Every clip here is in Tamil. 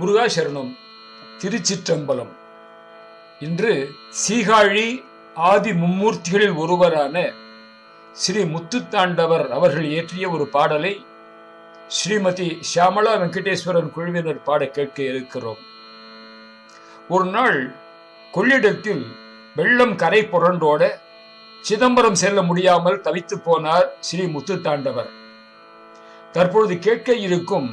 முருகா சரணம் திருச்சிற்றம்பலம். இன்று சீகாழி ஆதி மும்மூர்த்திகளில் ஒருவரான ஸ்ரீ முத்துத்தாண்டவர் அவர்கள் இயற்றிய ஒரு பாடலை ஸ்ரீமதி ஷியாமளா வெங்கடேஸ்வரன் குழுவினர் பாட கேட்க இருக்கிறோம். ஒரு நாள் கொள்ளிடத்தில் வெள்ளம் கரை புரண்டோட சிதம்பரம் செல்ல முடியாமல் தவித்து போனார் ஸ்ரீ முத்துத்தாண்டவர். தற்பொழுது கேட்க இருக்கும்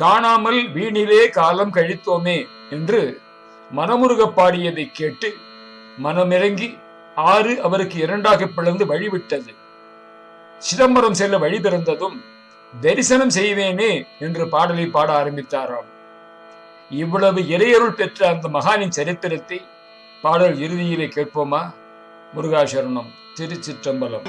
காணாமல் வீணிலே காலம் கழித்தோமே என்று மனமுருக பாடியதை கேட்டு மனமிறங்கி ஆறு அவருக்கு இரண்டாக பிளந்து வழிவிட்டது. சிதம்பரம் செல்ல வழி பிறந்ததும் தரிசனம் செய்வேனே என்று பாடலை பாட ஆரம்பித்தாராம். இவ்வளவு இறையருள் பெற்ற அந்த மகானின் சரித்திரத்தை பாடல் இறுதியிலே கேட்போமா? முருகாசரணம் திருச்சிற்றம்பலம்.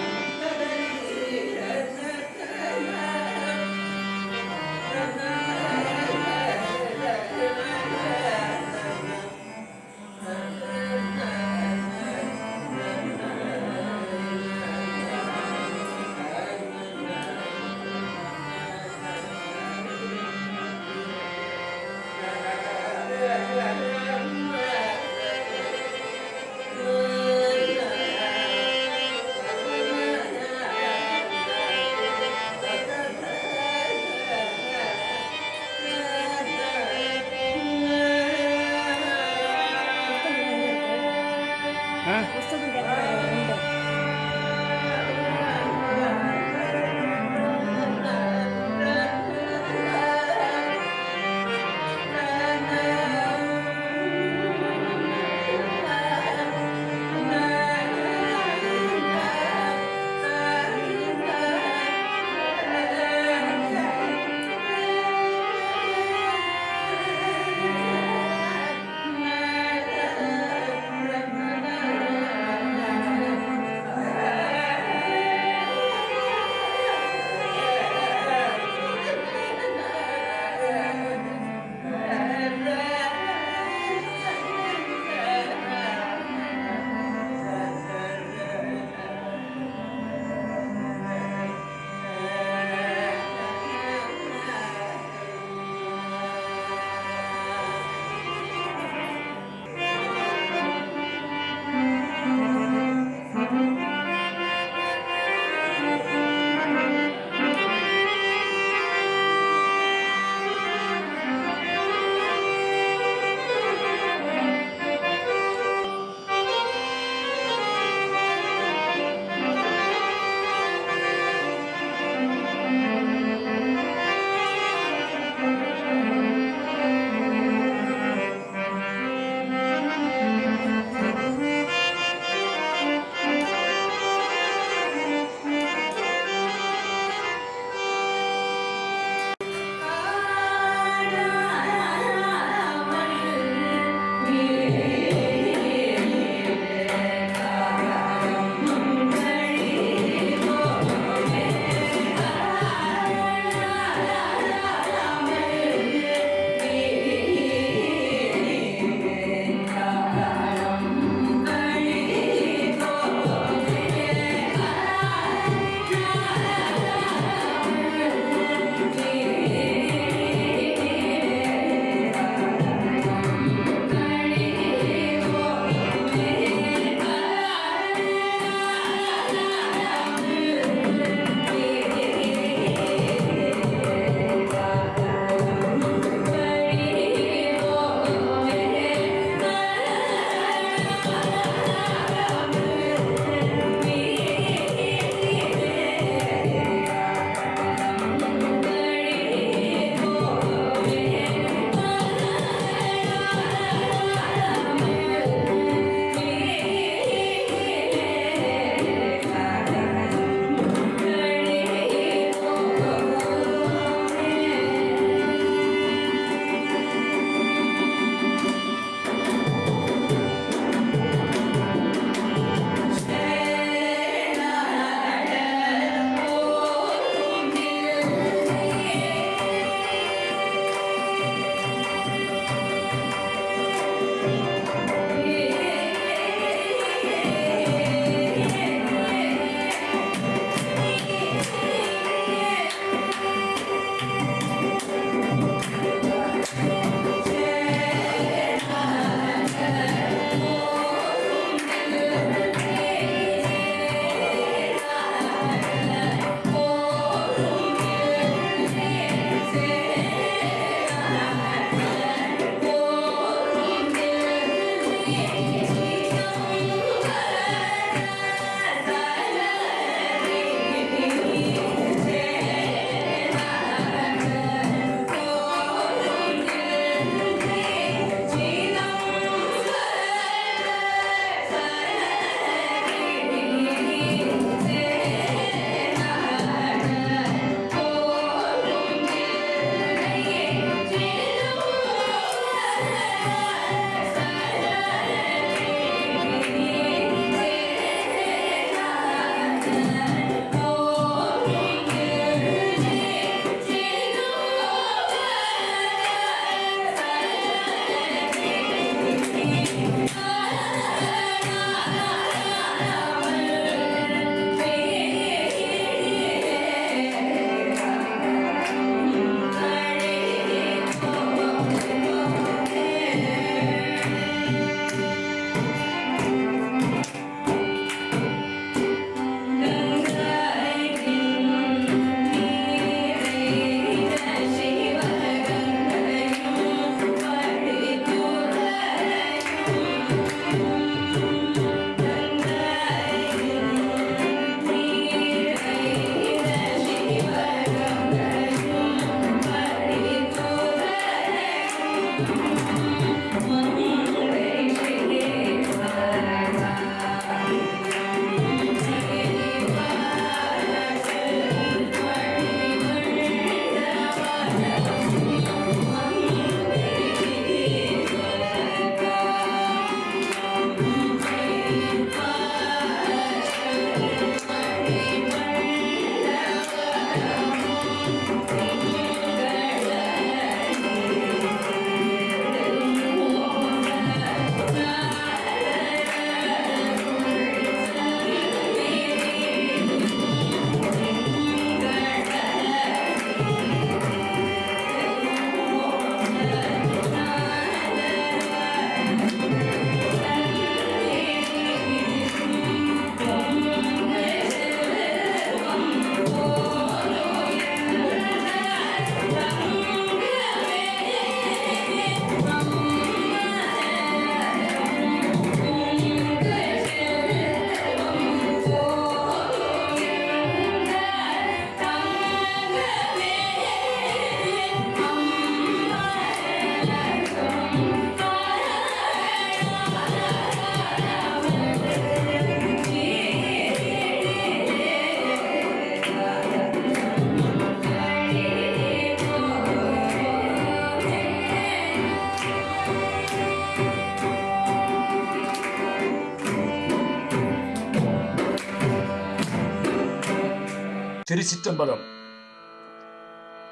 திருச்சிற்றம்பலம்.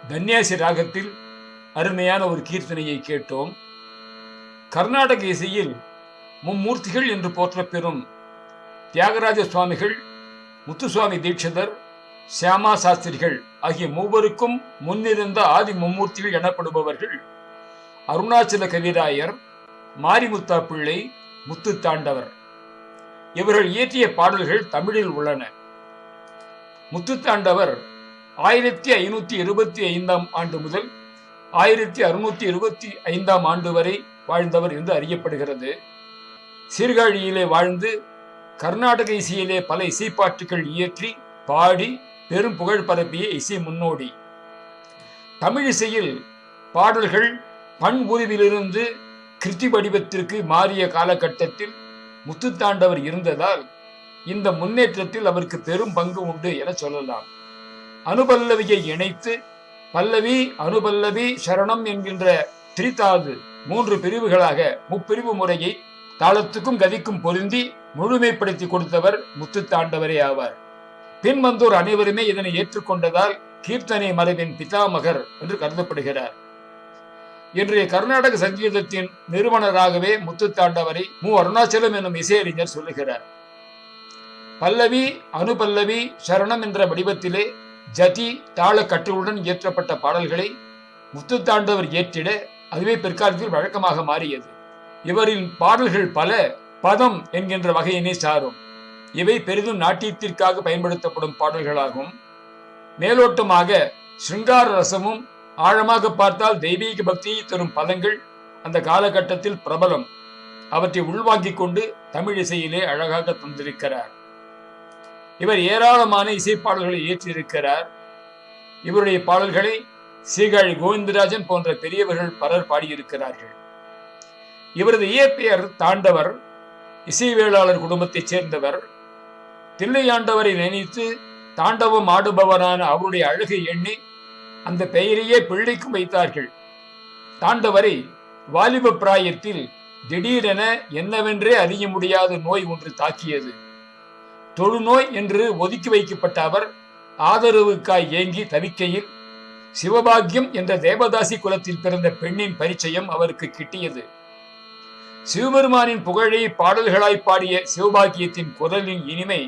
தன்யாசி ராகத்தில் அருமையான ஒரு கீர்த்தனையை கேட்டோம். கர்நாடக இசையில் மும்மூர்த்திகள் என்று போற்றப்பெறும் தியாகராஜ சுவாமிகள் முத்துசுவாமி தீட்சிதர் சியாமா சாஸ்திரிகள் ஆகிய மூவருக்கும் முன்னிருந்த ஆதி மும்மூர்த்திகள் எனப்படுபவர்கள் அருணாச்சல கவிராயர் மாரிமுத்தா பிள்ளை முத்து தாண்டவர் இவர்கள் இயற்றிய பாடல்கள் தமிழில் உள்ளன. முத்துத்தாண்டவர் ஆயிரத்தி ஐநூத்தி இருபத்தி ஐந்தாம் ஆண்டு முதல் ஆயிரத்தி அறுநூத்தி இருபத்தி ஐந்தாம் ஆண்டு வரை வாழ்ந்தவர் என்று அறியப்படுகிறது. சீர்காழியிலே வாழ்ந்து கர்நாடக இசையிலே பல இசைப்பாட்டுகள் இயற்றி பாடி பெரும் புகழ் பரப்பிய இசை முன்னோடி. தமிழ் இசையில் பாடல்கள் பண் உருவிலிருந்து கிருத்தி வடிவத்திற்கு மாறிய காலகட்டத்தில் முத்துத்தாண்டவர் இருந்ததால் இந்த முன்னேற்றத்தில் அவருக்கு பெரும் பங்கு உண்டு என சொல்லலாம். அனுபல்லவியை இணைத்து பல்லவி அனுபல்லவி சரணம் என்கின்ற திரிதாது மூன்று பிரிவுகளாக முப்பிரிவு முறையை தாளத்துக்கும் கதிக்கும் பொருந்தி முழுமைப்படுத்தி கொடுத்தவர் முத்துத்தாண்டவரே ஆவார். பின் வந்தோர் அனைவருமே இதனை ஏற்றுக்கொண்டதால் கீர்த்தனை மரபின் பிதாமகர் என்று கருதப்படுகிறார். இன்றைய கர்நாடக சங்கீதத்தின் நிறுவனராகவே முத்துத்தாண்டவரை மு. அருணாச்சலம் என்னும் இசையறிஞர் சொல்லுகிறார். பல்லவி அனுபல்லவி சரணம் என்ற வடிவத்திலே ஜதி தாள கட்டுகளுடன் இயற்றப்பட்ட பாடல்களை முத்துத்தாண்டவர் ஏற்றிட அதுவே பிற்காலத்தில் வழக்கமாக மாறியது. இவரின் பாடல்கள் பல பதம் என்கின்ற வகையினை சாரும். இவை பெரிதும் நாட்டியத்திற்காக பயன்படுத்தப்படும் பாடல்களாகும். மேலோட்டமாக சிருங்கார ரசமும் ஆழமாக பார்த்தால் தெய்வீக பக்தியை தரும் பதங்கள் அந்த காலகட்டத்தில் பிரபலம். அவற்றை உள்வாங்கிக் கொண்டு தமிழ் இசையிலே அழகாக தந்திருக்கிறார். இவர் ஏராளமான இசைப்பாடல்களை இயற்றியிருக்கிறார். இவருடைய பாடல்களை சீகாழி கோவிந்தராஜன் போன்ற பெரியவர்கள் பலர் பாடியிருக்கிறார்கள். இவரது இயற்பெயர் தாண்டவர் இசைவேளாளர் குடும்பத்தைச் சேர்ந்தவர். தில்லையாண்டவரை நினைத்து தாண்டவம் ஆடுபவரான அவருடைய அழகை எண்ணி அந்த பெயரையே பிள்ளைக்கும் வைத்தார்கள். தாண்டவரை வாலிப பிராயத்தில் திடீரென என்னவென்றே அறிய முடியாத நோய் ஒன்று தாக்கியது. தொழுநோய் என்று ஒதுக்கி வைக்கப்பட்ட அவர் ஆதரவுக்காய் ஏங்கி தவிக்கையில் சிவபாக்கியம் என்ற தேவதாசி குலத்தில் பிறந்த பெண்ணின் பரிச்சயம் அவருக்கு கிட்டியது. சிவபெருமானின் புகழை பாடல்களாய் பாடிய சிவபாக்கியத்தின் குரலின் இனிமை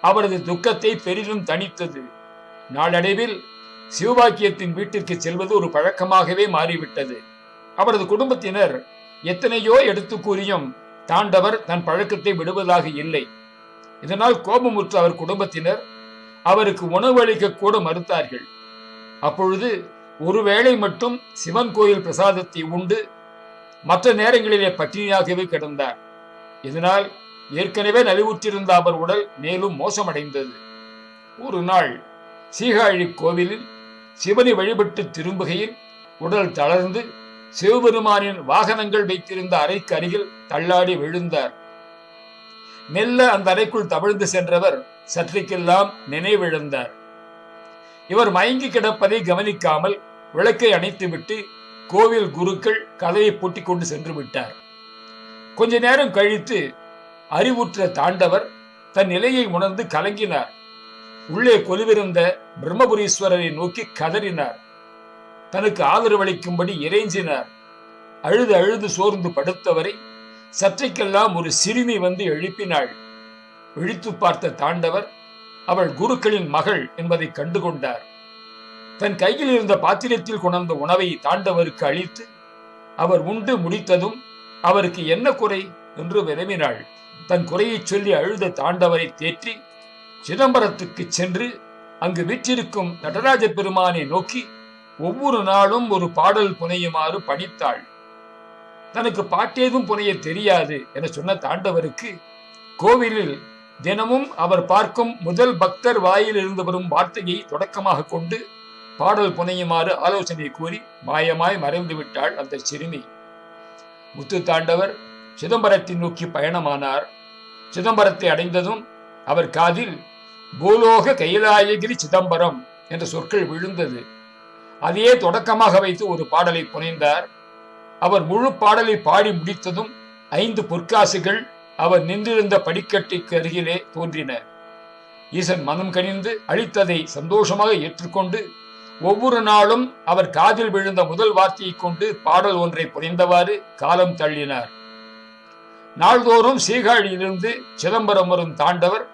அவரது துக்கத்தை பெரிதும் தணித்தது. நாளடைவில் சிவபாக்கியத்தின் வீட்டிற்கு செல்வது ஒரு பழக்கமாகவே மாறிவிட்டது. அவரது குடும்பத்தினர் எத்தனையோ எடுத்து கூறியும் தாண்டவர் தன் பழக்கத்தை விடுவதாக இல்லை. இதனால் கோபமுற்ற அவர் குடும்பத்தினர் அவருக்கு உணவு அளிக்க கூட மறுத்தார்கள். அப்பொழுது ஒருவேளை மட்டும் சிவன் கோயில் பிரசாதத்தை உண்டு மற்ற நேரங்களிலே பட்டினியாகவே கிடந்தார். இதனால் ஏற்கனவே நலிவுற்றிருந்த அவர் உடல் மேலும் மோசமடைந்தது. ஒரு நாள் சீகாழி கோவிலில் சிவனை வழிபட்டு திரும்புகையில் உடல் தளர்ந்து சிவபெருமானின் வாகனங்கள் வைத்திருந்த அறைக்கு அருகில் தள்ளாடி விழுந்தார். மெல்ல அந்த அறைக்குள் தவிழ்ந்து சென்றவர் சற்றைக்கெல்லாம் நினைவிழந்தார். இவர் மயங்கி கிடப்பதை கவனிக்காமல் விளக்கை அணைத்துவிட்டு கோவில் குருக்கள் கதையை பூட்டிக் கொண்டு சென்று விட்டார். கொஞ்ச நேரம் கழித்து அறிவுற்ற தாண்டவர் தன் நிலையை உணர்ந்து கலங்கினார். உள்ளே கொலுவிருந்த பிரம்மபுரீஸ்வரரை நோக்கி கதறினார். தனக்கு ஆதரவளிக்கும்படி இறைஞ்சினார். அழுது அழுது சோர்ந்து படுத்தவரை சற்றைக்கெல்லாம் ஒரு சிறுமி வந்து எழுப்பினாள். விழித்து பார்த்த தாண்டவர் அவள் குருக்களின் மகள் என்பதை கண்டுகொண்டார். தன் கையில் இருந்த பாத்திரத்தில் கொணர்ந்த உணவை தாண்டவருக்கு அளித்து அவர் உண்டு முடித்ததும் அவருக்கு என்ன குறை? என்று வினவினாள். தன் குறையைச் சொல்லி அழுத தாண்டவரை தேற்றி சிதம்பரத்துக்கு சென்று அங்கு வீற்றிருக்கும் நடராஜ பெருமானை நோக்கி ஒவ்வொரு நாளும் ஒரு பாடல் புனையுமாறு பணித்தாள். தனக்கு பாட்டேதும் புனைய தெரியாது என சொன்ன தாண்டவருக்கு கோவிலில் தினமும் அவர் பார்க்கும் முதல் பக்தர் வாயில் இருந்து வரும் வார்த்தையை தொடக்கமாக கொண்டு பாடல் புனையுமாறு ஆலோசனை கூறி மாயமாய் மறைந்து விட்டாள் அந்த சிறுமி. முத்து தாண்டவர் சிதம்பரத்தை நோக்கி பயணமானார். சிதம்பரத்தை அடைந்ததும் அவர் காதில் பூலோக கைலாயகிரி சிதம்பரம் என்ற சொற்கள் விழுந்தது. அதையே தொடக்கமாக வைத்து ஒரு பாடலை புனைந்தார். அவர் முழு பாடலை பாடி முடித்ததும் ஐந்து பொற்காசுகள் அவர் நின்றிருந்த படிக்கட்டுக்கு அருகிலே தோன்றின. ஈசன் மனம் கனிந்து அளித்ததை சந்தோஷமாக ஏற்றுக்கொண்டு ஒவ்வொரு நாளும் அவர் காதில் விழுந்த முதல் வார்த்தையைக் கொண்டு பாடல் ஒன்றை புரிந்தவாறு காலம் தள்ளினார். நாள்தோறும் சீகாழியிலிருந்து சிதம்பரம் வரும் தாண்டவர்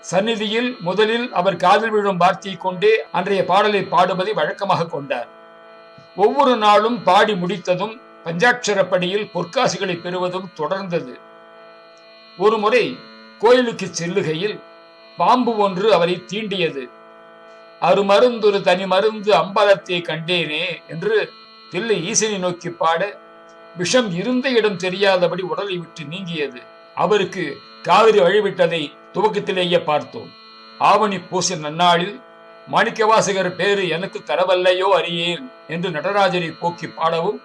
சந்நிதியில் முதலில் அவர் காதில் விழும் வார்த்தையை கொண்டே அன்றைய பாடலை பாடுவதை வழக்கமாக கொண்டார். ஒவ்வொரு நாளும் பாடி முடித்ததும் பஞ்சாட்சரப்படியில் பொற்காசுகளை பெறுவதும் தொடர்ந்தது. ஒருமுறை கோயிலுக்கு செல்லுகையில் பாம்பு ஒன்று அவரை தீண்டியது. அருமருந்தொரு தனி மருந்து அம்பலத்தை கண்டேனே என்று தில்லை ஈசனை நோக்கி பாட விஷம் இருந்த இடம் தெரியாதபடி உடலை விட்டு நீங்கியது. அவருக்கு காவிரி வழிவிட்டதை துவக்கத்திலேயே பார்த்தோம். ஆவணி பூச நன்னாளில் மாணிக்கவாசகர் பேரு எனக்கு தரவல்லையோ அறியேன் என்று நடராஜரை போக்கி பாடவும்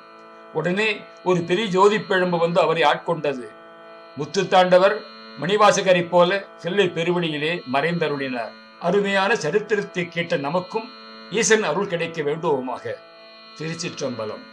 உடனே ஒரு பெரிய ஜோதி பிழம்பு வந்து அவரை ஆட்கொண்டது. முத்து தாண்டவர் மணிவாசகரைப் போல செல்லை பெருவழியிலே மறைந்தருளினார். அருமையான சரித்திரத்தை கேட்ட நமக்கும் ஈசன் அருள் கிடைக்க வேண்டுவோமாக. திருச்சிற்றம்பலம்.